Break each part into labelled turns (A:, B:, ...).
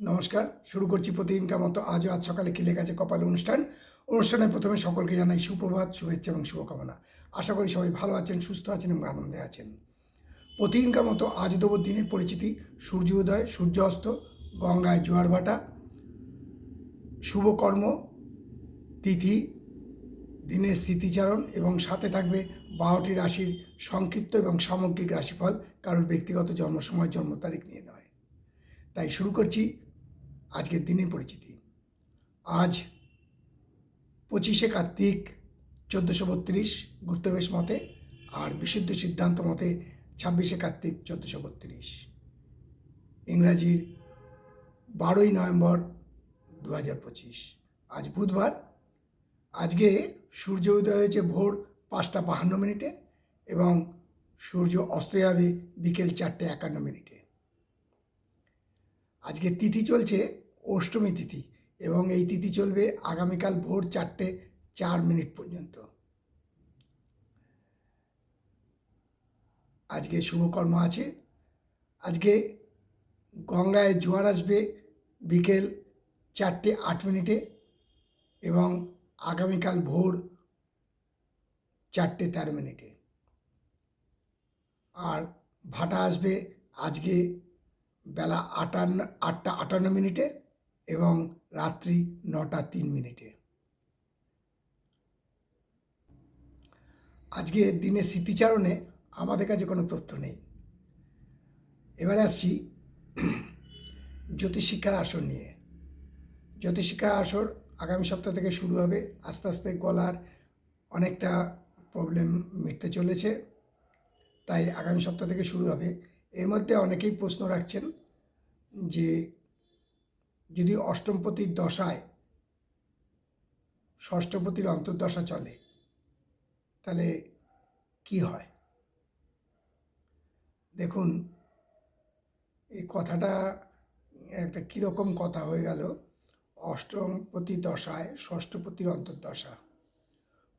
A: নমস্কার, শুরু করছি প্রতিদিনকার মতো আজও আজ সকালে কি লেখা আছে কপাল অনুষ্ঠান। অনুষ্ঠানে প্রথমে সকলকে জানাই সুপ্রভাত, শুভেচ্ছা এবং শুভকামনা। আশা করি সবাই ভালো আছেন, সুস্থ আছেন এবং আনন্দে আছেন। প্রতিদিনকার মতো আজ দেব দিনের পরিচিতি। সূর্য উদয়, সূর্য অস্ত, গঙ্গায় জোয়ার ভাটা শুভকর্ম তিথি, দিনের স্মৃতিচারণ এবং সাথে থাকবে বারোটি রাশির সংক্ষিপ্ত এবং সামগ্রিক রাশিফল। কারোর ব্যক্তিগত জন্ম সময়, জন্ম তারিখ নিয়ে নয়। তাই শুরু করছি আজকের দিনের পরিচিতি। আজ পঁচিশে কার্তিক চোদ্দোশো বত্রিশ গুপ্তবেশ মতে আর বিশুদ্ধ সিদ্ধান্ত মতে ছাব্বিশে কার্তিক চোদ্দোশো বত্রিশ। ইংরাজির বারোই নভেম্বর দু হাজার পঁচিশ। আজ বুধবার। আজকে সূর্য উদয় হয়েছে ভোর পাঁচটা বাহান্ন মিনিটে এবং সূর্য অস্ত যাবে বিকেল চারটে একান্ন মিনিটে। আজকে তিথি চলছে অষ্টমী তিথি এবং এই তিথি চলবে আগামীকাল ভোর চারটে চার মিনিট পর্যন্ত। আজকে শুভকর্ম আছে। আজকে গঙ্গায় জোয়ার আসবে বিকেল চারটে আট মিনিটে এবং আগামীকাল ভোর চারটে তেরো মিনিটে। আর ভাটা আসবে আজকে বেলা আটান্ন, আটটা আটান্ন মিনিটে এবং রাত্রি নটা তিন মিনিটে। আজকে দিনের স্মৃতিচারণে আমাদের কাছে কোনো তথ্য নেই। এবারে আসছি জ্যোতিষিক্ষার আসর নিয়ে। জ্যোতিষিক্ষার আসর আগামী সপ্তাহ থেকে শুরু হবে। আস্তে আস্তে গলার অনেকটা প্রবলেম মিটতে চলেছে। তাই আগামী সপ্তাহ থেকে শুরু হবে। এর মধ্যে অনেকেই প্রশ্ন রাখছেন যে যদি অষ্টমপতির দশায় ষষ্ঠপতির অন্তর্দশা চলে, তাহলে কি হয়? দেখুন, এই কথাটা একটা কীরকম কথা হয়ে গেল। অষ্টমপতি দশায় ষষ্ঠপতির অন্তর্দশা।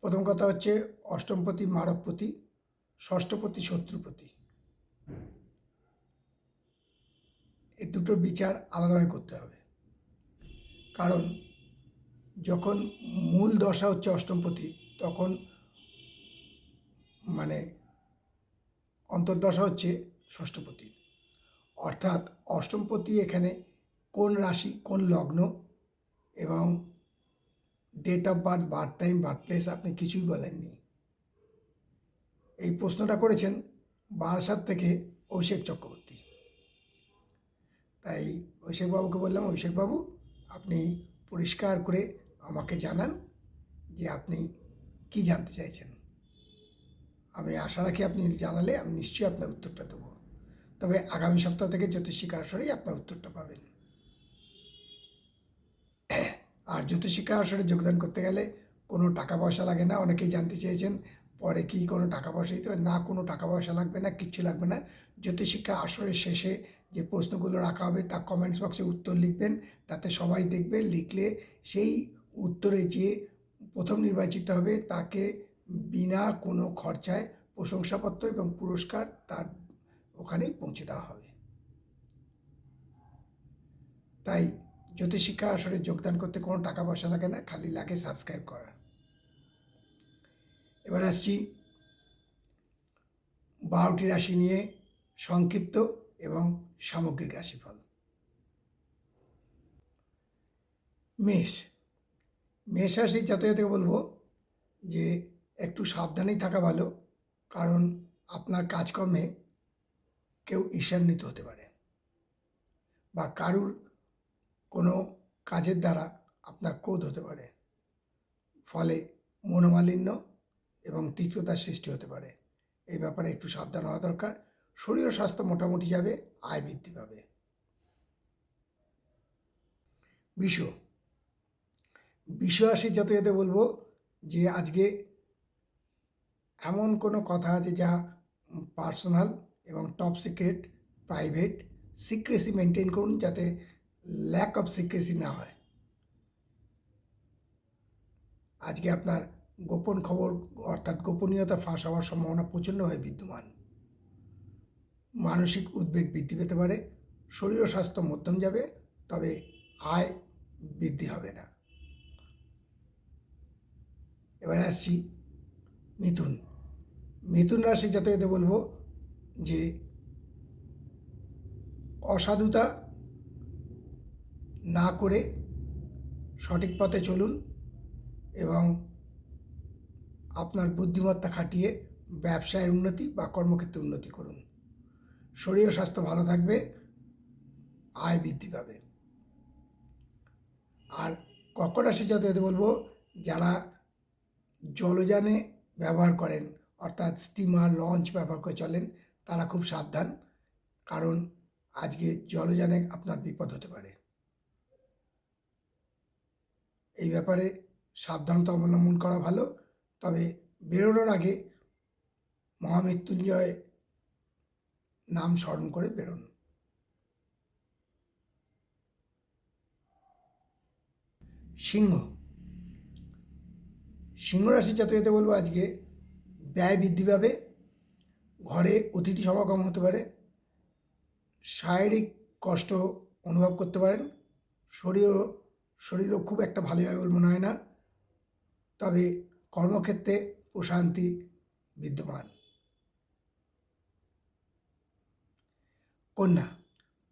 A: প্রথম কথা হচ্ছে অষ্টমপতি মারবপতি, ষষ্ঠপতি শত্রুপতি। এ দুটোর বিচার আলাদাভাবে করতে হবে। কারণ যখন মূল দশা হচ্ছে অষ্টমপতি তখন মানে অন্তর্দশা হচ্ছে ষষ্ঠপতি অর্থাৎ অষ্টমপতি এখানে কোন রাশি, কোন লগ্ন এবং date of birth birth time birth place আপনি কিছুই বলেননি। এই প্রশ্নটা করেছেন বারাসাত থেকে অভিষেক চক্রবর্তী। তাই অভিষেকবাবুকে বললাম, অভিষেকবাবু, আপনি পরিষ্কার করে আমাকে জানান যে আপনি কি জানতে চাইছেন। আমি আশা রাখি আপনি জানালে আমি নিশ্চয়ই আপনার উত্তরটা দেবো। তবে আগামী সপ্তাহ থেকে জ্যোতিষিকা আসরেই আপনার উত্তরটা পাবেন। আর জ্যোতিষিকা আসরে যোগদান করতে গেলে কোনো টাকা পয়সা লাগে না। অনেকেই জানতে চেয়েছেন, পরে কি কোনো টাকা পয়সা দিতে হবে? না, কোনো টাকা পয়সা লাগবে না, কিচ্ছু লাগবে না। জ্যোতিষিক্ষা আসরের শেষে যে প্রশ্নগুলো রাখা হবে তা কমেন্টস বক্সে উত্তর লিখবেন। তাতে সবাই দেখবে, লিখলে সেই উত্তরে যে প্রথম নির্বাচিত হবে তাকে বিনা কোনো খরচায় প্রশংসাপত্র এবং পুরস্কার তার ওখানেই পৌঁছে দেওয়া হবে। তাই জ্যোতিষিক্ষা আসরে যোগদান করতে কোনো টাকা পয়সা লাগে না, খালি লাগে সাবস্ক্রাইব করা। এবার আসছি বারোটি রাশি নিয়ে সংক্ষিপ্ত। এবং সামগ্রিক রাশিফল। মেষ। মেষ রাশির জাতকে বলব যে একটু সাবধানেই থাকা ভালো, কারণ আপনার কাজকর্মে কেউ ঈর্ষান্বিত হতে পারে বা কারুর কোনো কাজের দ্বারা আপনার ক্রোধ হতে পারে। ফলে মনোমালিন্য এবং তিক্ততার সৃষ্টি হতে পারে। এই ব্যাপারে একটু সাবধান হওয়া দরকার। শরীর স্বাস্থ্য মোটামুটি যাবে, আয় বৃদ্ধি পাবে। বিষ বিষ রাশির জাতকে বলব যে আজকে এমন কোনো কথা আছে যা পার্সোনাল এবং top secret, private, secrecy maintain করুন যাতে ল্যাক অফ সিক্রেসি না হয়। আজকে আপনার গোপন খবর অর্থাৎ গোপনীয়তা ফাঁস হওয়ার সম্ভাবনা প্রচণ্ডভাবে বিদ্যমান। মানসিক উদ্বেগ বৃদ্ধি পেতে পারে, শরীর ও স্বাস্থ্য মধ্যম যাবে, তবে আয় বৃদ্ধি হবে না। এবারে আসছি মিথুন। মিথুন রাশি জাতকতে বলব যে অসাধুতা না করে সঠিক পথে চলুন এবং আপনার বুদ্ধিমত্তা খাটিয়ে ব্যবসায়ের উন্নতি বা কর্মক্ষেত্রে উন্নতি করুন। শরীর স্বাস্থ্য ভালো থাকবে, আয় বৃদ্ধি পাবে। আর কর্কট রাশি জাতকদের বলব, যারা জলযানে ব্যবহার করেন, অর্থাৎ স্টিমার লঞ্চ ব্যবহার করে চলেন, তারা খুব সাবধান, কারণ আজকে জলযানে আপনার বিপদ হতে পারে। এই ব্যাপারে সাবধানতা অবলম্বন করা ভালো, তবে বেরোনোর আগে মহামৃত্যুঞ্জয় নাম স্মরণ করে বেরোন। সিংহ। সিংহ রাশির জাতকতে বলব আজকে ব্যয় বৃদ্ধি পাবে, ঘরে অতিথি সমাগম হতে পারে, শারীরিক কষ্ট অনুভব করতে পারেন, শরীরও শরীরও খুব একটা ভালো হবে বলে মনে হয় না, তবে কর্মক্ষেত্রে প্রশান্তি বিদ্যমান। কন্যা।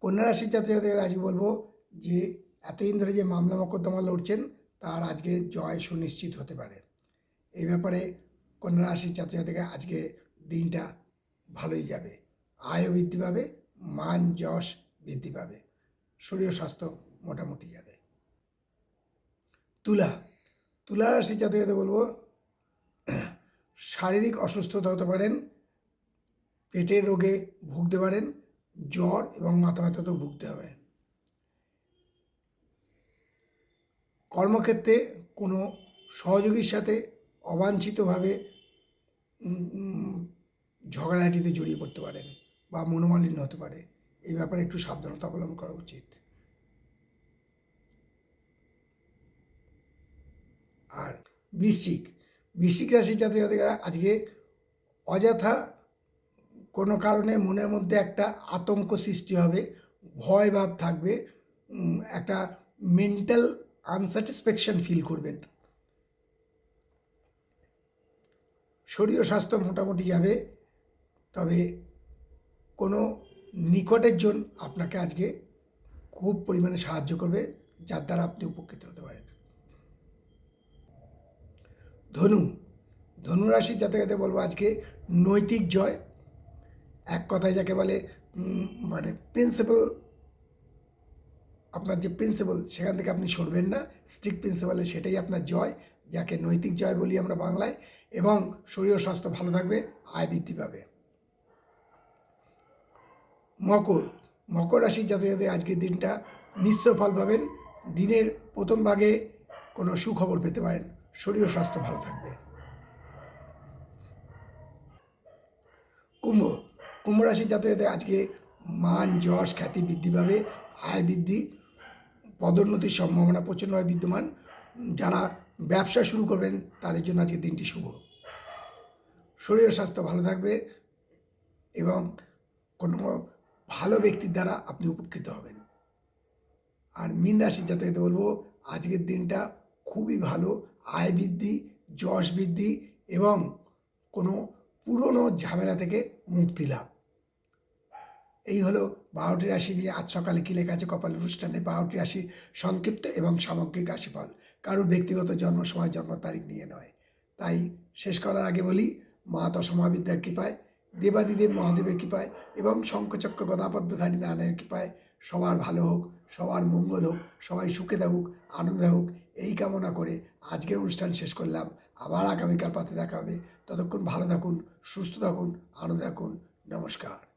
A: কন্যা রাশির জাতকের আজকে বলব যে, এতদিন ধরে যে মামলা মোকদ্দমা লড়ছেন, তার আজকে জয় সুনিশ্চিত হতে পারে। এই ব্যাপারে কন্যা রাশির ছাত্র ছাত্রীরা আজকে দিনটা ভালোই যাবে। আয়ও বৃদ্ধি পাবে, মান যশ বৃদ্ধি পাবে, শরীর স্বাস্থ্য মোটামুটি যাবে। তুলা। তুলা রাশির ছাত্র ছাত্রী বলব, শারীরিক অসুস্থতা হতে পারেন, পেটের রোগে ভুগতে পারেন জ্বর এবং মাথা ব্যথাতেও ভুগতে হবে। কর্মক্ষেত্রে কোনো সহযোগীর সাথে অবাঞ্ছিতভাবে ঝগড়াঝাটিতে জড়িয়ে পড়তে পারেন বা মনোমালিন্য হতে পারে। এই ব্যাপারে একটু সাবধানতা অবলম্বন করা উচিত। আর বৃশ্চিক বৃশ্চিক রাশির জাতক জাতিকারা আজকে অযথা কোনো কারণে মনের মধ্যে একটা আতঙ্ক সৃষ্টি হবে, ভয় ভাব থাকবে একটা মেন্টাল আনস্যাটিসফ্যাকশন ফিল করবেন। শরীর স্বাস্থ্য মোটামুটি যাবে, তবে কোনো নিকটের জন আপনাকে আজকে খুব পরিমাণে সাহায্য করবে, যার দ্বারা আপনি উপকৃত হতে পারেন। ধনু ধনুরাশির যাতে যাতে বলব আজকে নৈতিক জয়। এক কথায় যাকে বলে মানে প্রিন্সিপাল আপনার যে প্রিন্সিপাল সেখান থেকে আপনি সরবেন না। স্ট্রিক্ট প্রিন্সিপালে সেটাই আপনার জয়, যাকে নৈতিক জয় বলি আমরা বাংলায়। এবং শরীর স্বাস্থ্য ভালো থাকবে, আয় বৃদ্ধি পাবে। মকর মকর রাশির যাতে যাতে আজকের দিনটা মিশ্র ফল পাবেন। দিনের প্রথম ভাগে কোনো সুখবর পেতে পারেন। শরীর স্বাস্থ্য ভালো থাকবে। কুম্ভ কুম্ভ রাশির যাতে আজকে মান, যশ, খ্যাতি বৃদ্ধি পাবে, আয় বৃদ্ধি, পদোন্নতির সম্ভাবনা প্রচণ্ডভাবে বিদ্যমান। যারা ব্যবসা শুরু করবেন, তাদের জন্য আজকে দিনটি শুভ। শরীর স্বাস্থ্য ভালো থাকবে এবং কোনো ভালো ব্যক্তির দ্বারা আপনি উপকৃত হবেন। আর মিন রাশির জাতকতে বলব, আজকের দিনটা খুবই ভালো, আয় বৃদ্ধি, যশ বৃদ্ধি এবং কোনো পুরনো ঝামেলা থেকে মুক্তি লাভ। এই হলো বারোটি রাশি নিয়ে আজ সকালে কি লেখা আছে? কপাল অনুষ্ঠানে বারোটি রাশি সংক্ষিপ্ত এবং সামগ্রিক রাশিফল। কারোর ব্যক্তিগত জন্ম, সময়, জন্ম তারিখ নিয়ে নয়। তাই শেষ করার আগে বলি, মা দশমহাবিদ্যার কৃপায়, দেবাদিদেব মহাদেবের কৃপায় এবং শঙ্খচক্র গদাপদ্মধারী নারায়ণের কৃপায় সবার ভালো হোক, সবার মঙ্গল হোক, সবাই সুখে থাকুক, আনন্দে হোক এই কামনা করে আজকের অনুষ্ঠান শেষ করলাম। আবার আগামীকাল পাতে দেখা হবে। ততক্ষণ ভালো থাকুন, সুস্থ থাকুন, আনন্দ থাকুন। নমস্কার।